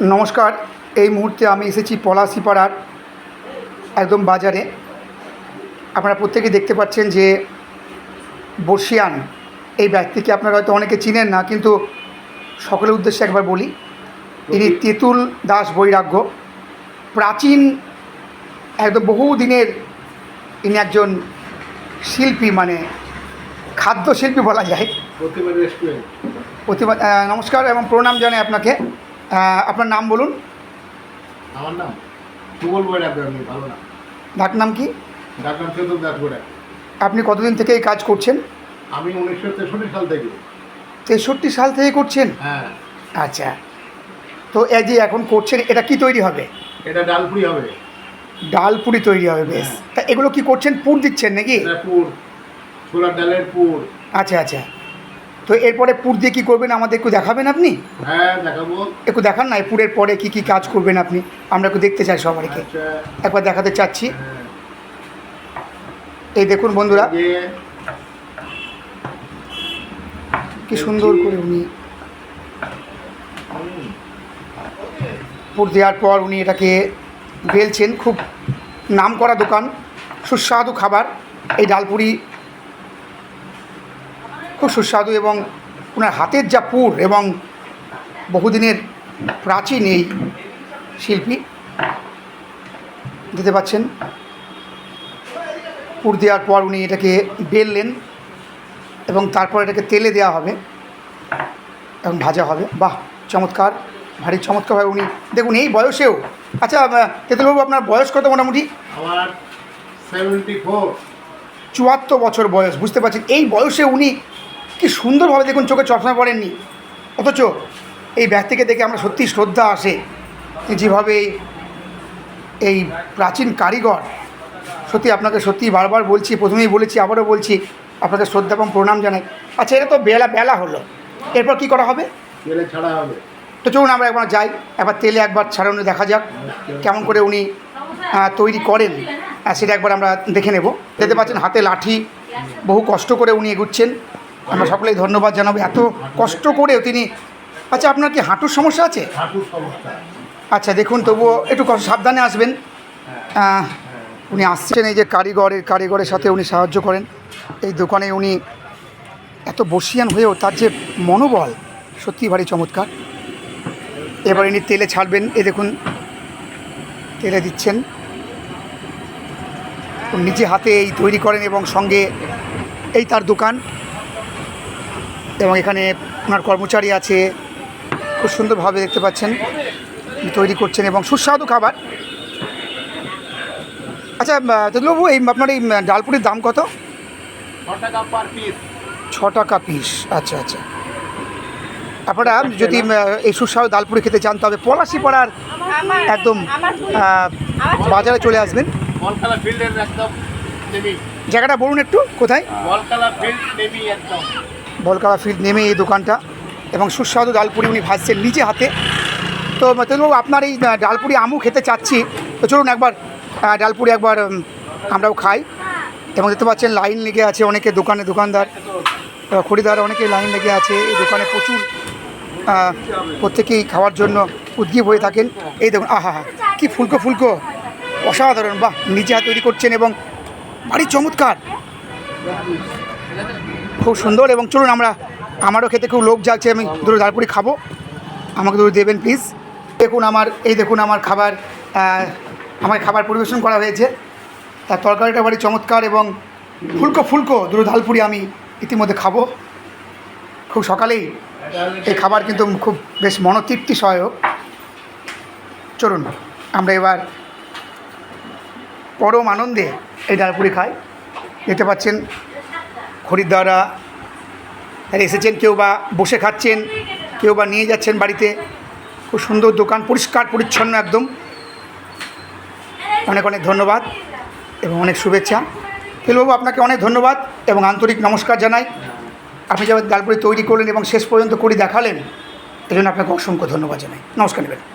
নমস্কার এই মুহূর্তে আমি এসেছি পলাশিপাড়ার একদম বাজারে। আপনারা প্রত্যেকে দেখতে পাচ্ছেন যে বর্ষিয়ান এই ব্যক্তিকে আপনারা হয়তো অনেকে চিনেন না কিন্তু সকলের উদ্দেশ্যে একবার বলি ইনি তেঁতুল দাস বৈরাগ্য। প্রাচীন একদম বহু দিনের ইনি একজন শিল্পী মানে খাদ্য শিল্পী বলা যায়। প্রতিমা আহ, নমস্কার এবং প্রণাম জানাই আপনাকে। আপনার নাম বলুন। আমার নাম তুমল বই ভালো না ডাক নাম কি? ডাক্তার চেতন দাস আপনি কতদিন থেকে এই কাজ করছেন? আমি উনিশশো তেষট্টি সাল থেকে। তেষট্টি সাল থেকে করছেন? হ্যাঁ। আচ্ছা। তো এই যে এখন করছেন এটা কি তৈরি হবে? এটা ডালপুরি হবে। ডালপুরি তৈরি হবে বেশ। তা এগুলো কি করছেন? পুর দিচ্ছেন নাকি? পুর ছোলার ডালের পুর। আচ্ছা আচ্ছা। তো এরপরে পুর দিয়ে কী করবেন? আমাদের একটু দেখাবেন আপনি? হ্যাঁ দেখাবো। একটু দেখান না পুরের পরে কি কি কাজ করবেন আপনি? আমরা একটু দেখতে চাই সবাইকে। আচ্ছা। একবার দেখাতে চাচ্ছি। হ্যাঁ, এই দেখুন বন্ধুরা। কি সুন্দর করে উনি পুর দেওয়ার পর উনি এটাকে বেলছেন। খুব নাম করা দোকান সুস্বাদু খাবার। এই ডালপুরি খুব সুস্বাদু এবং ওনার হাতের যা পুর এবং বহুদিনের প্রাচীন এই শিল্পী দিতে পাচ্ছেন। পুর দেওয়ার পর উনি এটাকে বেললেন এবং তারপর এটাকে তেলে দেওয়া হবে এবং ভাজা হবে। বাহ চমৎকার ভারী চমৎকারভাবে উনি দেখুন এই বয়সেও আচ্ছা তেতুলবাবু আপনার বয়স কত মোটামুটি? আমার সেভেন্টি ফোর চুয়াত্তর বছর বয়স বুঝতে পারছেন। এই বয়সে উনি কি সুন্দরভাবে দেখুন চোখে চশমা পড়েননি। অথচ এই ব্যক্তিকে দেখে আমরা সত্যি শ্রদ্ধা আসে। যেভাবে এই- প্রাচীন কারিগর সত্যি আপনাকে সত্যি বারবার বলছি প্রথমেই বলেছি আবারও বলছি আপনাকে শ্রদ্ধা এবং প্রণাম জানাই। আচ্ছা এটা তো বেলা বেলা হলো। এরপর কি করা হবে? ছাড়া হবে। তো চলুন আমরা একবার যাই একবার তেলে একবার ছাড়ানো দেখা যাক কেমন করে উনি তৈরি করেন। সেটা একবার আমরা দেখে নেব। দেখতে পাচ্ছেন হাতে লাঠি বহু কষ্ট করে উনি এগুচ্ছেন। আমরা সকলেই ধন্যবাদ জানাব। এত কষ্ট করেও তিনি আচ্ছা আপনার কি হাঁটুর সমস্যা আছে? আচ্ছা দেখুন তবুও একটু সাবধানে আসবেন। আহ, উনি আসছেন এই যে কারিগরের কারিগরের সাথে উনি সাহায্য করেন। এই দোকানে উনি এত বসিয়ান হয়েও তার যে মনোবল সত্যি ভারী চমৎকার। এবার ইনি তেলে ছাড়বেন। এ দেখুন তেলে দিচ্ছেন। উনি নিজে হাতে এই তৈরি করেন এবং সঙ্গে এই তার দোকান। এবং এখানে ওনার কর্মচারী আছে। খুব সুন্দরভাবে দেখতে পাচ্ছেন তৈরি করছেন এবং সুস্বাদু খাবার। আচ্ছা তেতুলবাবু এই আপনার এই ডালপুরির দাম কত? ছ টাকা পিস ছ টাকা পিস আচ্ছা আচ্ছা। আপনারা যদি এই সুস্বাদু ডালপুরি খেতে চান তবে পলাশি পাড়ার একদম বাজারে চলে আসবেন। একদম জায়গাটা বলুন একটু কোথায়? ফিল্ড একদম। বলকালা ফিল্ড নেমে এই দোকানটা এবং সুস্বাদু ডালপুরি উনি ভাজছেন নিজে হাতে। তো তেতুলবাবু আপনার এই ডালপুরি আমু খেতে চাচ্ছি। তো চলুন একবার ডালপুরি একবার আমরাও খাই। এবং দেখতে পাচ্ছেন লাইন লেগে আছে অনেকে দোকানে দোকানদার খরিদার অনেকে লাইন লেগে আছে। এই দোকানে প্রচুর প্রত্যেকেই খাওয়ার জন্য উদ্গীব হয়ে থাকেন। এই দেখুন, আহা হা কি ফুলকো ফুলকো, অসাধারণ, বাহ, নিজে হাতে তৈরি করছেন এবং ভারী চমৎকার। খুব সুন্দর এবং চলুন আমরা, আমারও খেতে খুব লোক যাচ্ছে আমি দুটো ডালপুরি খাব। আমাকে দুটো দেবেন প্লিজ দেখুন আমার, এই দেখুন আমার খাবার আমার খাবার পরিবেশন করা হয়েছে। তার তরকারিটা বাড়ি চমৎকার এবং ফুলকো ফুলকো দুটো ডালপুরি আমি ইতিমধ্যে খাব। খুব সকালেই এই খাবার কিন্তু খুব বেশ মনোতৃপ্তি সহায়ক। চলুন, আমরা এবার পরম আনন্দে এই ডালপুরি খাই। দেখতে পাচ্ছেন খরিদ্দাররা এসেছেন, কেউ বা বসে খাচ্ছেন, কেউ বা নিয়ে যাচ্ছেন বাড়িতে। খুব সুন্দর দোকান, পরিষ্কার, পরিচ্ছন্ন একদম। অনেক অনেক ধন্যবাদ এবং অনেক শুভেচ্ছা। তেলবাবু আপনাকে অনেক ধন্যবাদ এবং আন্তরিক নমস্কার জানাই। আপনি যেমন ডালপুরি তৈরি করলেন এবং শেষ পর্যন্ত করে দেখালেন, এজন্য আপনাকে অসংখ্য ধন্যবাদ জানাই। নমস্কার নেবেন।